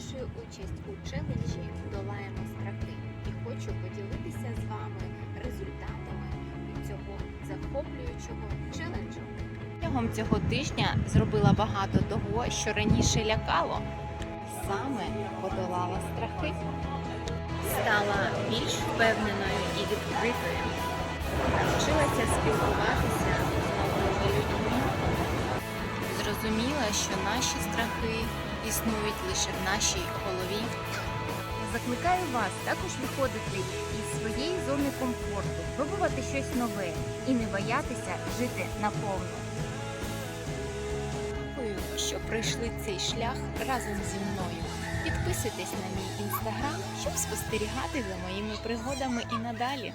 першою участь у челенджі Долаємо страхи і хочу поділитися з вами результатами від цього захоплюючого челенджу. Протягом цього тижня зробила багато того, що раніше лякало. Саме подолала страхи, стала більш впевненою і відкритою, навчилася спілкуватися з новими людьми, зрозуміла, що наші страхи існують лише в нашій голові. Закликаю вас також виходити із своєї зони комфорту, пробувати щось нове і не боятися жити наповну. Дякую, що пройшли цей шлях разом зі мною. Підписуйтесь на мій інстаграм, щоб спостерігати за моїми пригодами і надалі.